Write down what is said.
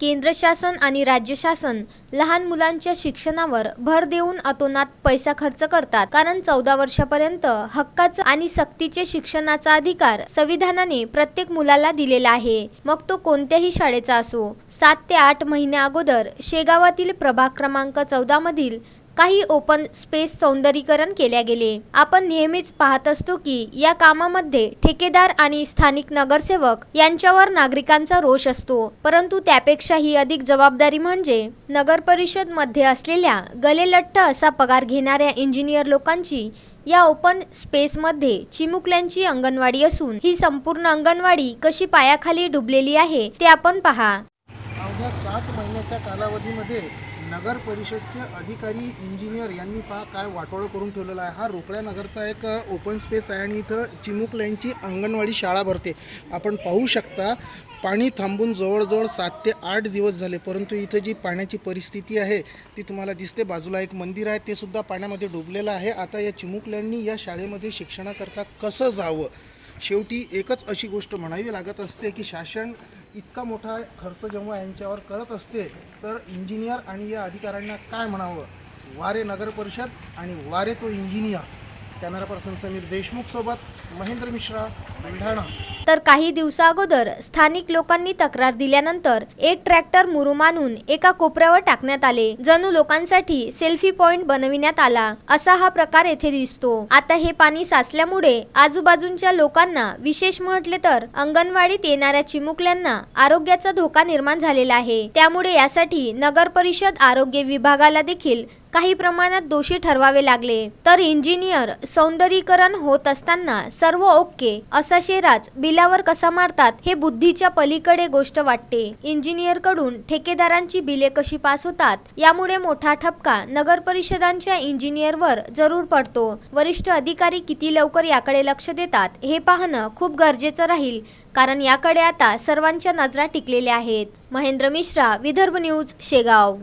केंद्र शासन आणि राज्य शासन लहान मुलांच्या शिक्षणावर भर देऊन अतोनात पैसा खर्च करतात. कारण चौदा वर्षापर्यंत हक्काचं आणि सक्तीचे शिक्षणाचा अधिकार संविधानाने प्रत्येक मुलाला दिलेला आहे. मग तो कोणत्याही शाळेचा असो सात ते आठ महिन्या अगोदर शेगावातील प्रभाग क्रमांक चौदा मधील काही ओपन स्पेस सौंदर्यीकरण केल्या गेले. आपण नेहमीच पाहत असतो की या कामामध्ये ठेकेदार आणि स्थानिक नगरसेवक यांच्यावर नागरिकांचा रोष असतो. परंतु त्यापेक्षाही अधिक जबाबदारी म्हणजे नगर परिषदमध्ये असलेल्या गलेलठ्ठ असा पगार घेणाऱ्या इंजिनियर लोकांची या ओपन स्पेसमध्ये चिमुकल्यांची अंगणवाडी असून ही संपूर्ण अंगणवाडी कशी पायाखाली डुबलेली आहे ते आपण पहा. अवघ्या सात महिन्याच्या कालावधीमध्ये नगर परिषदचे अधिकारी इंजिनियर यांनी पहा काय वाटोळं करून ठेवलेला आहे. हा रोकड्या नगरचा एक ओपन स्पेस आहे आणि इथं चिमुकल्यांची अंगणवाडी शाळा भरते. आपण पाहू शकता पाणी थांबून जवळजवळ सात ते आठ दिवस झाले परंतु इथं जी पाण्याची परिस्थिती आहे ती तुम्हाला दिसते. बाजूला एक मंदिर आहे ते सुद्धा पाण्यामध्ये डुबलेलं आहे. आता या चिमुकल्यांनी या शाळेमध्ये शिक्षणाकरता कसं जावं? शेवटी एकच अशी गोष्ट म्हणावी लागत असते की शासन इतका मोठा खर्च जेव्हा यांच्यावर करत असते तर इंजिनियर आणि या अधिकाऱ्यांना काय म्हणावं? वारे नगर परिषद आणि वारे तो engineer. Camera person Sameer Deshmukh सोबत महेंद्र मिश्रा बुलढाणा. तर काही दिवसाअगोदर स्थानिक लोकांनी तक्रार दिल्यानंतर एक ट्रॅक्टर मुरुमानून एका कोपऱ्यावर टाकण्यात आले. जणू लोकांसाठी सेल्फी पॉइंट बनविण्यात आला. असा हा प्रकार येथे दिसतो. आता हे पाणी साचल्यामुळे आजूबाजूच्या लोकांना विशेष म्हटले तर अंगणवाडीत येणाऱ्या चिमुकल्यांना आरोग्याचा धोका निर्माण झालेला आहे. त्यामुळे यासाठी नगर परिषद आरोग्य विभागाला देखील काही प्रमाणात दोषी ठरवावे लागले. तर इंजिनियर सौंदर्यीकरण होत असताना सर्व ओके असा शेराज बिलावर कसा मारतात हे बुद्धीच्या पलीकडे गोष्ट वाटते. इंजिनियरकडून ठेकेदारांची बिले कशी पास होतात यामुळे मोठा ठपका नगर परिषदांच्या इंजिनियरवर जरूर पडतो. वरिष्ठ अधिकारी किती लवकर याकडे लक्ष देतात हे पाहणं खूप गरजेचं राहील कारण याकडे आता सर्वांच्या नजरा टिकलेल्या आहेत. महेंद्र मिश्रा विदर्भ न्यूज शेगाव.